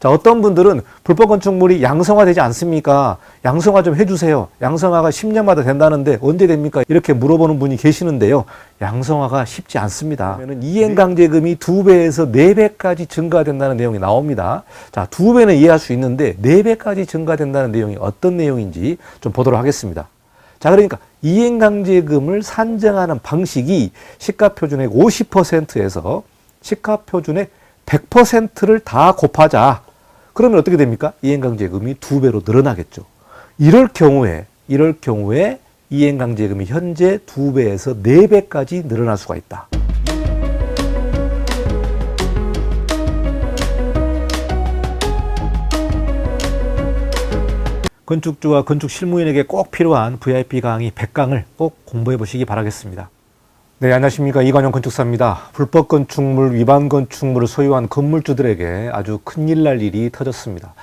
자, 어떤 분들은 불법 건축물이 양성화되지 않습니까? 양성화 좀 해주세요. 양성화가 10년마다 된다는데 언제 됩니까? 이렇게 물어보는 분이 계시는데요. 양성화가 쉽지 않습니다. 그러면 이행강제금이 두 배에서 네 배까지 증가된다는 내용이 나옵니다. 자, 두 배는 이해할 수 있는데 네 배까지 증가된다는 내용이 어떤 내용인지 좀 보도록 하겠습니다. 자, 그러니까 이행강제금을 산정하는 방식이 시가표준액 50%에서 시가표준액 100%를 다 곱하자. 그러면 어떻게 됩니까? 이행강제금이 두 배로 늘어나겠죠. 이럴 경우에, 이럴 경우에 이행강제금이 현재 두 배에서 네 배까지 늘어날 수가 있다. 건축주와 건축 실무인에게 꼭 필요한 VIP 강의 100강을 꼭 공부해 보시기 바라겠습니다. 네, 안녕하십니까. 이관용 건축사입니다. 불법 건축물, 위반 건축물을 소유한 건물주들에게 아주 큰일 날 일이 터졌습니다.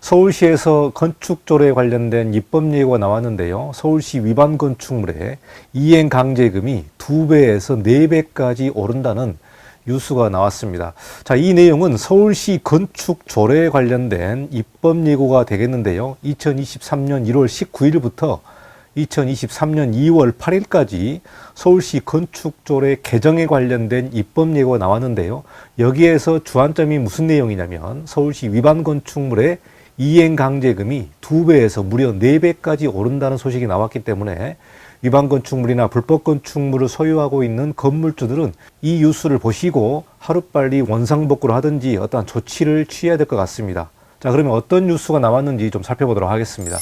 서울시에서 건축조례에 관련된 입법 예고가 나왔는데요. 서울시 위반 건축물의 이행 강제금이 두 배에서 네 배까지 오른다는 뉴스가 나왔습니다. 자, 이 내용은 서울시 건축조례에 관련된 입법 예고가 되겠는데요. 2023년 1월 19일부터 2023년 2월 8일까지 서울시 건축조례 개정에 관련된 입법 예고가 나왔는데요. 여기에서 주안점이 무슨 내용이냐면 서울시 위반 건축물의 이행 강제금이 두 배에서 무려 네 배까지 오른다는 소식이 나왔기 때문에 위반 건축물이나 불법 건축물을 소유하고 있는 건물주들은 이 뉴스를 보시고 하루빨리 원상복구를 하든지 어떠한 조치를 취해야 될 것 같습니다. 자, 그러면 어떤 뉴스가 나왔는지 좀 살펴보도록 하겠습니다.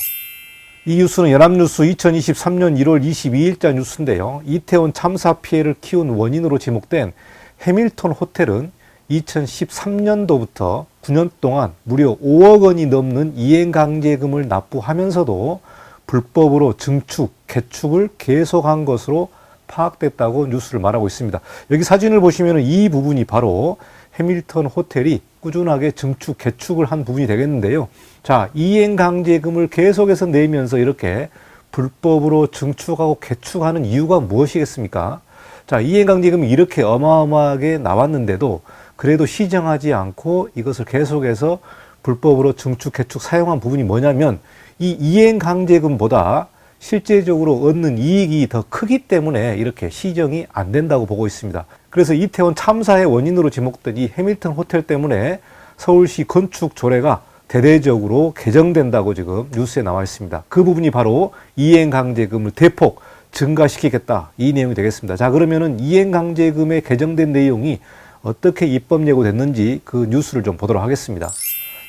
이 뉴스는 연합뉴스 2023년 1월 22일자 뉴스인데요. 이태원 참사 피해를 키운 원인으로 지목된 해밀턴 호텔은 2013년도부터 9년 동안 무려 5억 원이 넘는 이행강제금을 납부하면서도 불법으로 증축, 개축을 계속한 것으로 파악됐다고 뉴스를 말하고 있습니다. 여기 사진을 보시면 이 부분이 바로 해밀턴 호텔이 꾸준하게 증축, 개축을 한 부분이 되겠는데요. 자, 이행강제금을 계속해서 내면서 이렇게 불법으로 증축하고 개축하는 이유가 무엇이겠습니까? 자, 이행강제금이 이렇게 어마어마하게 나왔는데도 그래도 시정하지 않고 이것을 계속해서 불법으로 증축, 개축 사용한 부분이 뭐냐면 이 이행강제금보다 실제적으로 얻는 이익이 더 크기 때문에 이렇게 시정이 안 된다고 보고 있습니다. 그래서 이태원 참사의 원인으로 지목된 이 해밀턴 호텔 때문에 서울시 건축 조례가 대대적으로 개정된다고 지금 뉴스에 나와 있습니다. 그 부분이 바로 이행강제금을 대폭 증가시키겠다 이 내용이 되겠습니다. 자 그러면은 이행강제금에 개정된 내용이 어떻게 입법 예고됐는지 그 뉴스를 좀 보도록 하겠습니다.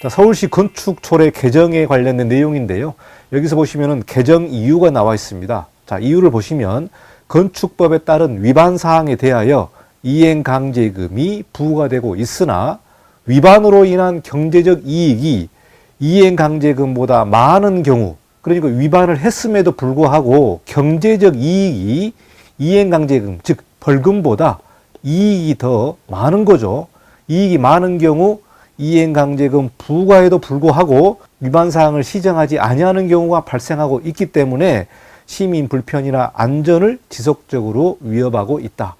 자, 서울시 건축조례 개정에 관련된 내용인데요. 여기서 보시면은 개정 이유가 나와 있습니다. 자, 이유를 보시면 건축법에 따른 위반 사항에 대하여 이행 강제금이 부과되고 있으나 위반으로 인한 경제적 이익이 이행 강제금보다 많은 경우 그러니까 위반을 했음에도 불구하고 경제적 이익이 이행 강제금 즉 벌금보다 이익이 더 많은 거죠. 이익이 많은 경우 이행강제금 부과에도 불구하고 위반 사항을 시정하지 아니하는 경우가 발생하고 있기 때문에 시민 불편이나 안전을 지속적으로 위협하고 있다.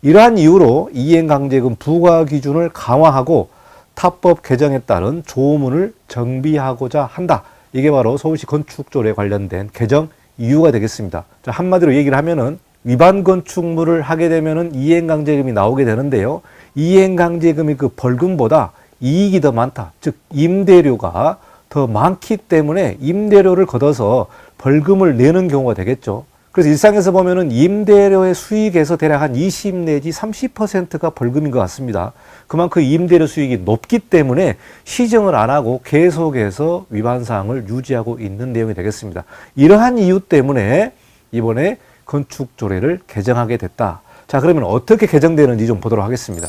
이러한 이유로 이행강제금 부과 기준을 강화하고 타법 개정에 따른 조문을 정비하고자 한다. 이게 바로 서울시 건축조례 관련된 개정 이유가 되겠습니다. 자, 한마디로 얘기를 하면은 위반 건축물을 하게 되면은 이행강제금이 나오게 되는데요. 이행강제금이 그 벌금보다 이익이 더 많다. 즉 임대료가 더 많기 때문에 임대료를 걷어서 벌금을 내는 경우가 되겠죠. 그래서 일상에서 보면은 임대료의 수익에서 대략 한 20 내지 30%가 벌금인 것 같습니다. 그만큼 임대료 수익이 높기 때문에 시정을 안 하고 계속해서 위반 사항을 유지하고 있는 내용이 되겠습니다. 이러한 이유 때문에 이번에 건축 조례를 개정하게 됐다. 자, 그러면 어떻게 개정되는지 좀 보도록 하겠습니다.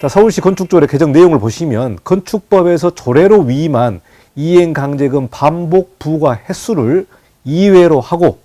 자, 서울시 건축조례 개정 내용을 보시면 건축법에서 조례로 위임한 이행강제금 반복 부과 횟수를 2회로 하고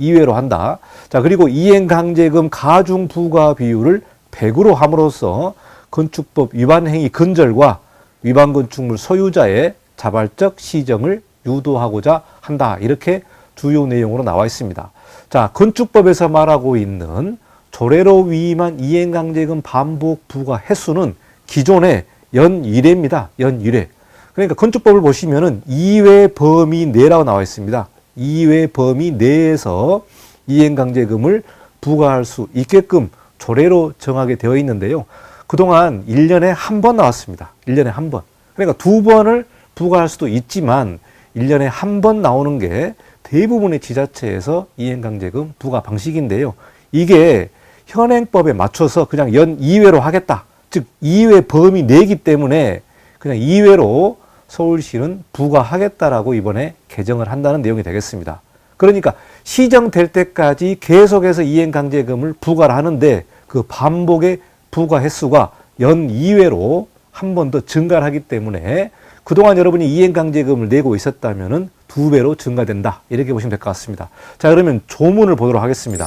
2회로 한다. 자, 그리고 이행강제금 가중 부과 비율을 100으로 함으로써 건축법 위반 행위 근절과 위반 건축물 소유자의 자발적 시정을 유도하고자 한다. 이렇게 주요 내용으로 나와 있습니다. 자, 건축법에서 말하고 있는 조례로 위임한 이행강제금 반복 부과 횟수는 기존의 연 1회입니다. 연 1회. 그러니까 건축법을 보시면은 이외 범위 내라고 나와 있습니다. 이외 범위 내에서 이행강제금을 부과할 수 있게끔 조례로 정하게 되어 있는데요. 그동안 1년에 한 번 나왔습니다. 1년에 한 번. 그러니까 두 번을 부과할 수도 있지만 1년에 한 번 나오는 게 대부분의 지자체에서 이행강제금 부과 방식인데요. 이게 현행법에 맞춰서 그냥 연 2회로 하겠다. 즉 2회 범위 내기 때문에 그냥 2회로 서울시는 부과하겠다라고 이번에 개정을 한다는 내용이 되겠습니다. 그러니까 시정될 때까지 계속해서 이행강제금을 부과를 하는데 그 반복의 부과 횟수가 연 2회로 한 번 더 증가를 하기 때문에 그동안 여러분이 이행강제금을 내고 있었다면은 두 배로 증가된다. 이렇게 보시면 될 것 같습니다. 자, 그러면 조문을 보도록 하겠습니다.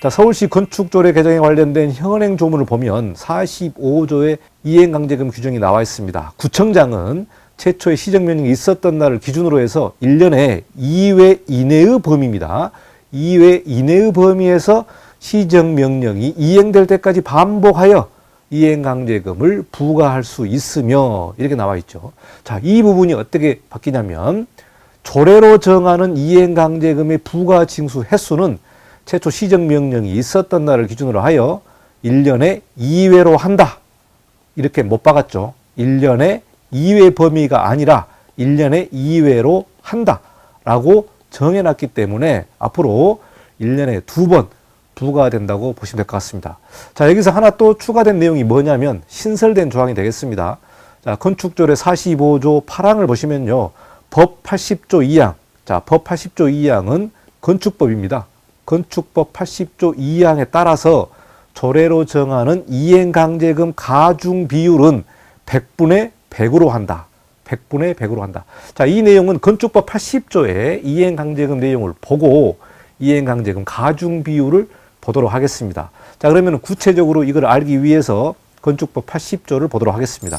자, 서울시 건축조례 개정에 관련된 현행 조문을 보면 45조의 이행강제금 규정이 나와 있습니다. 구청장은 최초의 시정명령이 있었던 날을 기준으로 해서 1년에 2회 이내의 범위입니다. 2회 이내의 범위에서 시정명령이 이행될 때까지 반복하여 이행강제금을 부과할 수 있으며 이렇게 나와 있죠. 자, 이 부분이 어떻게 바뀌냐면 조례로 정하는 이행강제금의 부과 징수 횟수는 최초 시정명령이 있었던 날을 기준으로 하여 1년에 2회로 한다. 이렇게 못 박았죠. 1년에 2회 범위가 아니라 1년에 2회로 한다. 라고 정해놨기 때문에 앞으로 1년에 두 번 부과된다고 보시면 될 것 같습니다. 자, 여기서 하나 또 추가된 내용이 뭐냐면 신설된 조항이 되겠습니다. 자, 건축조례 45조 8항을 보시면요. 법 80조 2항. 자, 법 80조 2항은 건축법입니다. 건축법 80조 2항에 따라서 조례로 정하는 이행강제금 가중 비율은 100분의 100으로 한다. 100분의 100으로 한다. 자, 이 내용은 건축법 80조의 이행강제금 내용을 보고 이행강제금 가중 비율을 보도록 하겠습니다. 자, 그러면 구체적으로 이걸 알기 위해서 건축법 80조를 보도록 하겠습니다.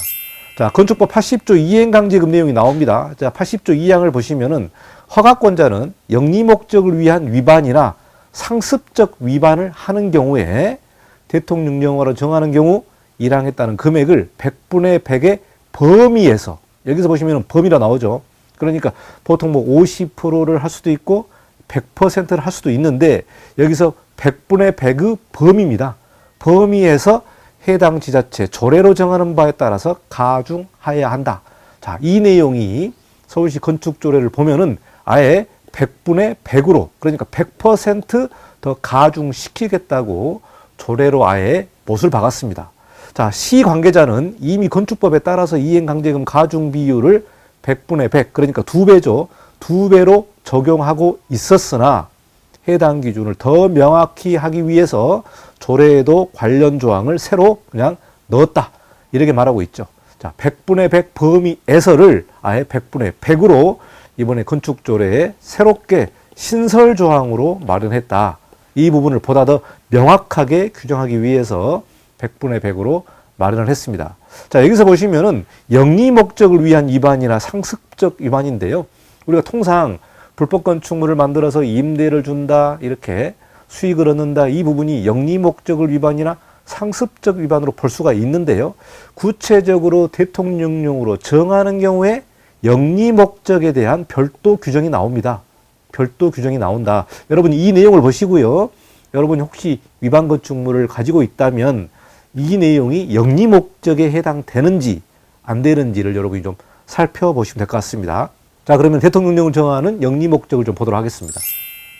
자, 건축법 80조 이행강제금 내용이 나옵니다. 자, 80조 2항을 보시면은 허가권자는 영리 목적을 위한 위반이나 상습적 위반을 하는 경우에 대통령령으로 정하는 경우 1항에 따른 금액을 100분의 100의 범위에서 여기서 보시면 범위라 나오죠. 그러니까 보통 뭐 50%를 할 수도 있고 100%를 할 수도 있는데 여기서 100분의 100의 범위입니다. 범위에서 해당 지자체 조례로 정하는 바에 따라서 가중하여야 한다. 자, 이 내용이 서울시 건축조례를 보면은 아예 100분의 100으로 그러니까 100%더 가중시키겠다고 조례로 아예 못을 박았습니다. 자, 시 관계자는 이미 건축법에 따라서 이행강제금 가중 비율을 100분의 100, 그러니까 두 배죠. 두 배로 적용하고 있었으나 해당 기준을 더 명확히 하기 위해서 조례에도 관련 조항을 새로 그냥 넣었다. 이렇게 말하고 있죠. 자, 100분의 100 범위에서를 아예 100분의 100으로 이번에 건축조례에 새롭게 신설 조항으로 마련했다. 이 부분을 보다 더 명확하게 규정하기 위해서 100분의 100으로 마련을 했습니다. 자, 여기서 보시면은 영리 목적을 위한 위반이나 상습적 위반인데요. 우리가 통상 불법 건축물을 만들어서 임대를 준다, 이렇게 수익을 얻는다, 이 부분이 영리 목적을 위반이나 상습적 위반으로 볼 수가 있는데요. 구체적으로 대통령령으로 정하는 경우에 영리 목적에 대한 별도 규정이 나옵니다. 별도 규정이 나온다. 여러분 이 내용을 보시고요. 여러분이 혹시 위반 건축물을 가지고 있다면 이 내용이 영리 목적에 해당되는지 안 되는지를 여러분이 좀 살펴보시면 될 것 같습니다. 자, 그러면 대통령령을 정하는 영리 목적을 좀 보도록 하겠습니다.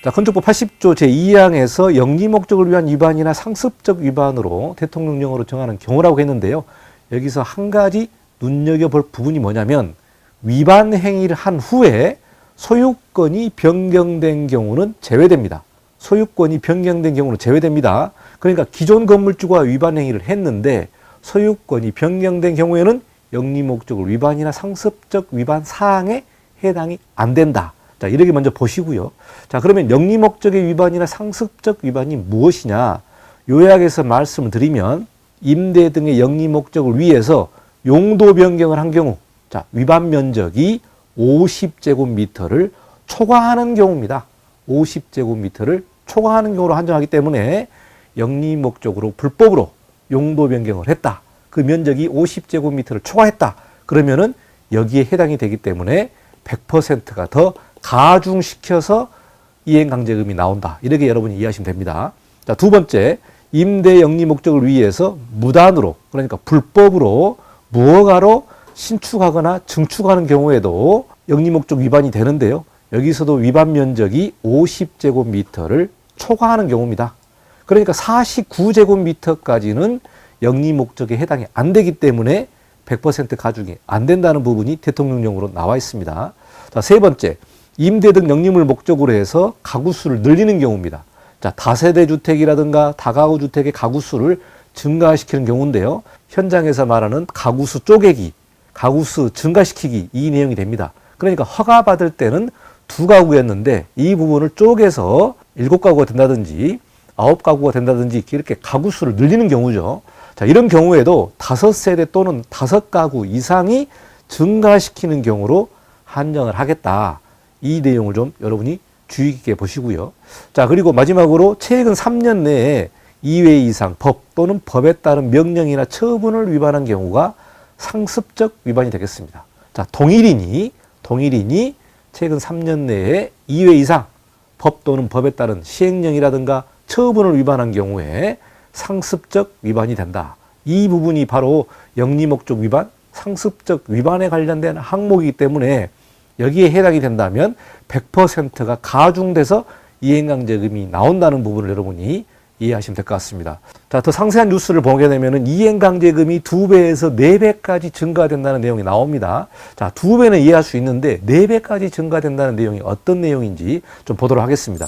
자, 건축법 80조 제2항에서 영리 목적을 위한 위반이나 상습적 위반으로 대통령령으로 정하는 경우라고 했는데요. 여기서 한 가지 눈여겨볼 부분이 뭐냐면 위반 행위를 한 후에 소유권이 변경된 경우는 제외됩니다. 소유권이 변경된 경우는 제외됩니다. 그러니까 기존 건물주가 위반 행위를 했는데 소유권이 변경된 경우에는 영리 목적을 위반이나 상습적 위반 사항에 해당이 안 된다. 자, 이렇게 먼저 보시고요. 자, 그러면 영리 목적의 위반이나 상습적 위반이 무엇이냐? 요약해서 말씀을 드리면 임대 등의 영리 목적을 위해서 용도 변경을 한 경우, 자, 위반 면적이 50제곱미터를 초과하는 경우입니다. 50제곱미터를 초과하는 경우로 한정하기 때문에 영리 목적으로 불법으로 용도 변경을 했다. 그 면적이 50제곱미터를 초과했다. 그러면은 여기에 해당이 되기 때문에 100%가 더 가중시켜서 이행강제금이 나온다. 이렇게 여러분이 이해하시면 됩니다. 자, 두 번째, 임대 영리 목적을 위해서 무단으로, 그러니까 불법으로 무허가로 신축하거나 증축하는 경우에도 영리 목적 위반이 되는데요. 여기서도 위반 면적이 50제곱미터를 초과하는 경우입니다. 그러니까 49제곱미터까지는 영리 목적에 해당이 안 되기 때문에 100% 가중이 안 된다는 부분이 대통령령으로 나와 있습니다. 자, 세 번째, 임대 등 영림을 목적으로 해서 가구 수를 늘리는 경우입니다. 자, 다세대 주택이라든가 다가구 주택의 가구 수를 증가시키는 경우인데요. 현장에서 말하는 가구 수 쪼개기, 가구 수 증가시키기 이 내용이 됩니다. 그러니까 허가 받을 때는 두 가구였는데 이 부분을 쪼개서 일곱 가구가 된다든지 아홉 가구가 된다든지 이렇게 가구 수를 늘리는 경우죠. 자, 이런 경우에도 다섯 세대 또는 다섯 가구 이상이 증가시키는 경우로 한정을 하겠다. 이 내용을 좀 여러분이 주의 깊게 보시고요. 자, 그리고 마지막으로 최근 3년 내에 2회 이상 법 또는 법에 따른 명령이나 처분을 위반한 경우가 상습적 위반이 되겠습니다. 자, 동일인이 동일인이 최근 3년 내에 2회 이상 법 또는 법에 따른 시행령이라든가 처분을 위반한 경우에 상습적 위반이 된다. 이 부분이 바로 영리목적 위반, 상습적 위반에 관련된 항목이기 때문에 여기에 해당이 된다면 100%가 가중돼서 이행강제금이 나온다는 부분을 여러분이 이해하시면 될 것 같습니다. 자, 더 상세한 뉴스를 보게 되면은 이행강제금이 두 배에서 네 배까지 증가된다는 내용이 나옵니다. 자, 두 배는 이해할 수 있는데 네 배까지 증가된다는 내용이 어떤 내용인지 좀 보도록 하겠습니다.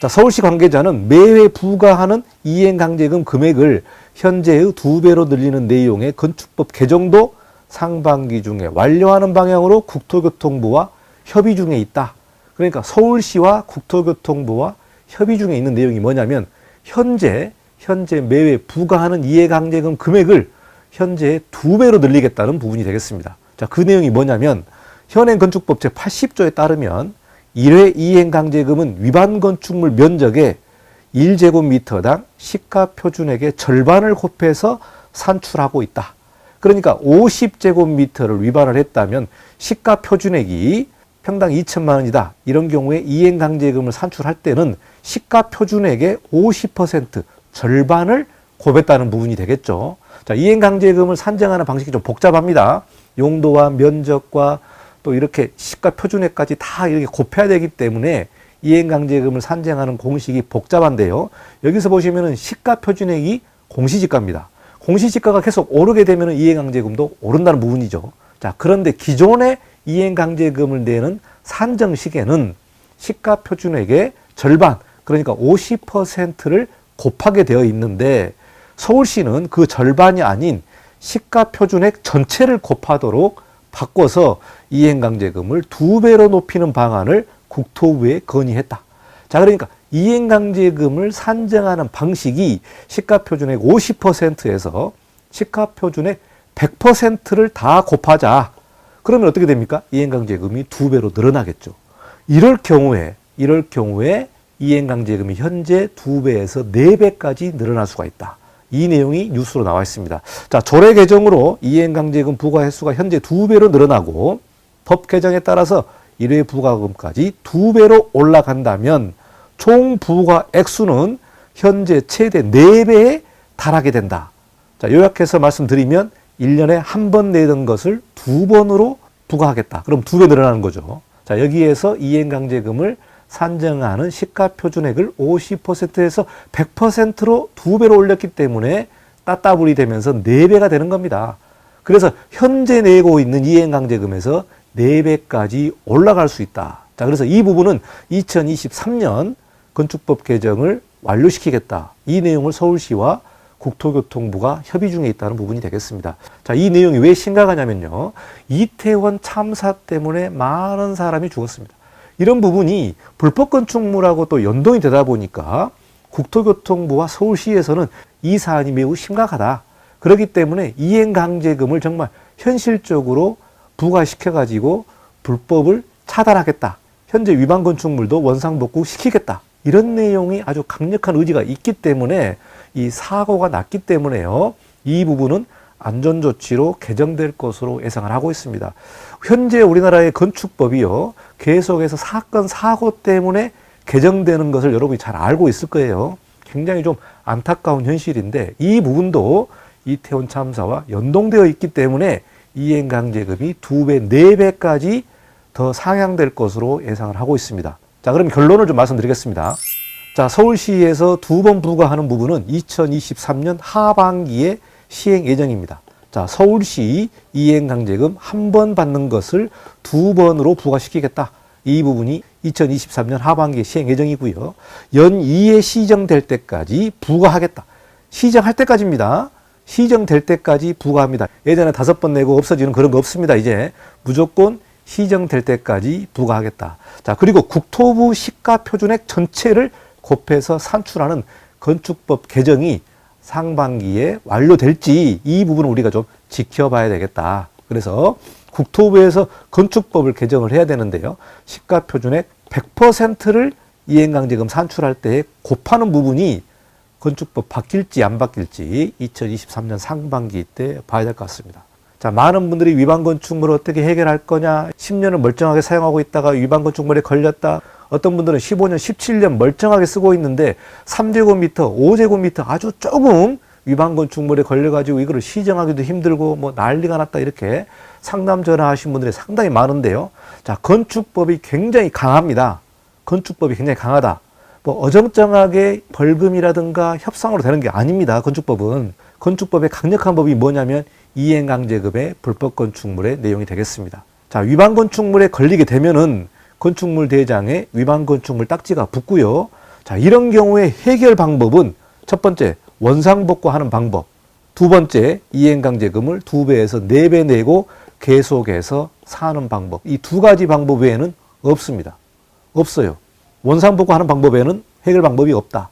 자, 서울시 관계자는 매회 부과하는 이행강제금 금액을 현재의 두 배로 늘리는 내용의 건축법 개정도 상반기 중에 완료하는 방향으로 국토교통부와 협의 중에 있다. 그러니까 서울시와 국토교통부와 협의 중에 있는 내용이 뭐냐면 현재 현재 매회 부과하는 이해강제금 금액을 현재 두 배로 늘리겠다는 부분이 되겠습니다. 자, 그 내용이 뭐냐면 현행 건축법 제 80조에 따르면 1회 이행 강제금은 위반 건축물 면적의 1제곱미터당 시가 표준액의 절반을 곱해서 산출하고 있다. 그러니까 50제곱미터를 위반을 했다면 시가 표준액이 평당 2천만 원이다. 이런 경우에 이행 강제금을 산출할 때는 시가 표준액의 50% 절반을 곱했다는 부분이 되겠죠. 자, 이행강제금을 산정하는 방식이 좀 복잡합니다. 용도와 면적과 또 이렇게 시가 표준액까지 다 이렇게 곱해야 되기 때문에 이행강제금을 산정하는 공식이 복잡한데요. 여기서 보시면은 시가 표준액이 공시지가입니다. 공시지가가 계속 오르게 되면 이행강제금도 오른다는 부분이죠. 자, 그런데 기존의 이행강제금을 내는 산정식에는 시가 표준액의 절반, 그러니까 50%를 곱하게 되어 있는데 서울시는 그 절반이 아닌 시가 표준액 전체를 곱하도록 바꿔서 이행강제금을 두 배로 높이는 방안을 국토부에 건의했다. 자, 그러니까 이행강제금을 산정하는 방식이 시가표준액 50%에서 시가표준액 100%를 다 곱하자. 그러면 어떻게 됩니까? 이행강제금이 두 배로 늘어나겠죠. 이럴 경우에, 이럴 경우에 이행강제금이 현재 두 배에서 네 배까지 늘어날 수가 있다. 이 내용이 뉴스로 나와 있습니다. 자, 조례 개정으로 이행강제금 부과 횟수가 현재 두 배로 늘어나고 법 개정에 따라서 1회 부과금까지 두 배로 올라간다면 총 부과 액수는 현재 최대 4배에 달하게 된다. 자, 요약해서 말씀드리면 1년에 한 번 내던 것을 두 번으로 부과하겠다. 그럼 두 배 늘어나는 거죠. 자, 여기에서 이행강제금을 산정하는 시가 표준액을 50%에서 100%로 두 배로 올렸기 때문에 따따블이 되면서 4배가 되는 겁니다. 그래서 현재 내고 있는 이행강제금에서 4배까지 올라갈 수 있다. 자, 그래서 이 부분은 2023년 건축법 개정을 완료시키겠다. 이 내용을 서울시와 국토교통부가 협의 중에 있다는 부분이 되겠습니다. 자, 이 내용이 왜 심각하냐면요. 이태원 참사 때문에 많은 사람이 죽었습니다. 이런 부분이 불법 건축물하고 또 연동이 되다 보니까 국토교통부와 서울시에서는 이 사안이 매우 심각하다. 그렇기 때문에 이행강제금을 정말 현실적으로 부과시켜가지고 불법을 차단하겠다. 현재 위반 건축물도 원상복구 시키겠다. 이런 내용이 아주 강력한 의지가 있기 때문에 이 사고가 났기 때문에요. 이 부분은 안전조치로 개정될 것으로 예상을 하고 있습니다. 현재 우리나라의 건축법이요, 계속해서 사건, 사고 때문에 개정되는 것을 여러분이 잘 알고 있을 거예요. 굉장히 좀 안타까운 현실인데 이 부분도 이태원 참사와 연동되어 있기 때문에 이행강제금이 두 배, 네 배까지 더 상향될 것으로 예상을 하고 있습니다. 자, 그럼 결론을 좀 말씀드리겠습니다. 자, 서울시에서 두 번 부과하는 부분은 2023년 하반기에 시행 예정입니다. 자, 서울시 이행강제금 한 번 받는 것을 두 번으로 부과시키겠다. 이 부분이 2023년 하반기에 시행 예정이고요. 연 2에 시정될 때까지 부과하겠다. 시정할 때까지입니다. 시정될 때까지 부과합니다. 예전에 다섯 번 내고 없어지는 그런 거 없습니다. 이제 무조건 시정될 때까지 부과하겠다. 자, 그리고 국토부 시가 표준액 전체를 곱해서 산출하는 건축법 개정이 상반기에 완료될지 이 부분을 우리가 좀 지켜봐야 되겠다. 그래서 국토부에서 건축법을 개정을 해야 되는데요. 시가 표준액 100%를 이행강제금 산출할 때 곱하는 부분이 건축법 바뀔지 안 바뀔지 2023년 상반기 때 봐야 될 것 같습니다. 자, 많은 분들이 위반 건축물을 어떻게 해결할 거냐, 10년을 멀쩡하게 사용하고 있다가 위반 건축물에 걸렸다. 어떤 분들은 15년, 17년 멀쩡하게 쓰고 있는데 3제곱미터, 5제곱미터 아주 조금 위반 건축물에 걸려가지고 이거를 시정하기도 힘들고 뭐 난리가 났다 이렇게 상담 전화하신 분들이 상당히 많은데요. 자, 건축법이 굉장히 강합니다. 건축법이 굉장히 강하다. 뭐 어정쩡하게 벌금이라든가 협상으로 되는 게 아닙니다. 건축법은 건축법의 강력한 법이 뭐냐면 이행강제급의 불법 건축물의 내용이 되겠습니다. 자 위반 건축물에 걸리게 되면은 건축물 대장에 위반 건축물 딱지가 붙고요. 자 이런 경우에 해결 방법은 첫 번째 원상복구하는 방법, 두 번째 이행강제금을 두 배에서 네 배 내고 계속해서 사는 방법 이 두 가지 방법 외에는 없습니다. 없어요. 원상복구하는 방법 에는 해결 방법이 없다.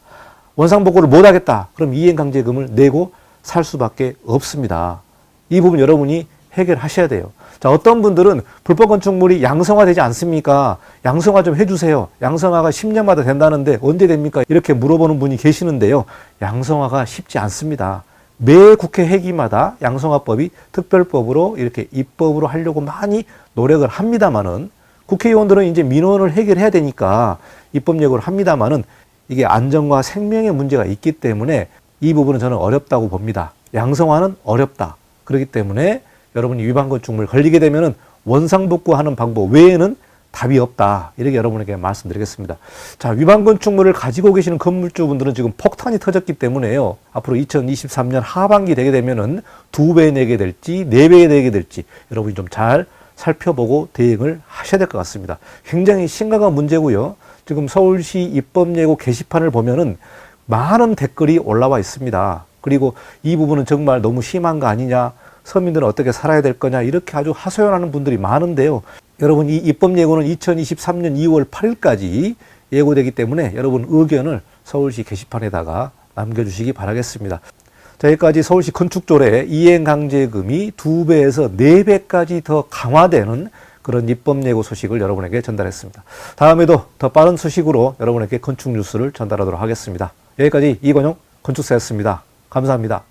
원상복구를 못하겠다. 그럼 이행강제금을 내고 살 수밖에 없습니다. 이 부분 여러분이 해결하셔야 돼요. 자, 어떤 분들은 불법 건축물이 양성화되지 않습니까? 양성화 좀 해주세요. 양성화가 10년마다 된다는데 언제 됩니까? 이렇게 물어보는 분이 계시는데요. 양성화가 쉽지 않습니다. 매 국회 회기마다 양성화법이 특별법으로 이렇게 입법으로 하려고 많이 노력을 합니다만은 국회의원들은 이제 민원을 해결해야 되니까 입법 예고를 합니다만은 이게 안전과 생명의 문제가 있기 때문에 이 부분은 저는 어렵다고 봅니다. 양성화는 어렵다. 그렇기 때문에 여러분이 위반 건축물 걸리게 되면은 원상복구하는 방법 외에는 답이 없다. 이렇게 여러분에게 말씀드리겠습니다. 자, 위반 건축물을 가지고 계시는 건물주분들은 지금 폭탄이 터졌기 때문에요. 앞으로 2023년 하반기 되게 되면은 두 배 내게 될지 네 배 내게 될지 여러분이 좀 잘 살펴보고 대응을 하셔야 될 것 같습니다. 굉장히 심각한 문제고요. 지금 서울시 입법 예고 게시판을 보면은 많은 댓글이 올라와 있습니다. 그리고 이 부분은 정말 너무 심한 거 아니냐, 서민들은 어떻게 살아야 될 거냐, 이렇게 아주 하소연하는 분들이 많은데요. 여러분, 이 입법 예고는 2023년 2월 8일까지 예고되기 때문에 여러분 의견을 서울시 게시판에다가 남겨주시기 바라겠습니다. 자, 여기까지 서울시 건축조례 이행강제금이 두 배에서 네 배까지 더 강화되는 그런 입법 예고 소식을 여러분에게 전달했습니다. 다음에도 더 빠른 소식으로 여러분에게 건축 뉴스를 전달하도록 하겠습니다. 여기까지 이건용 건축사였습니다. 감사합니다.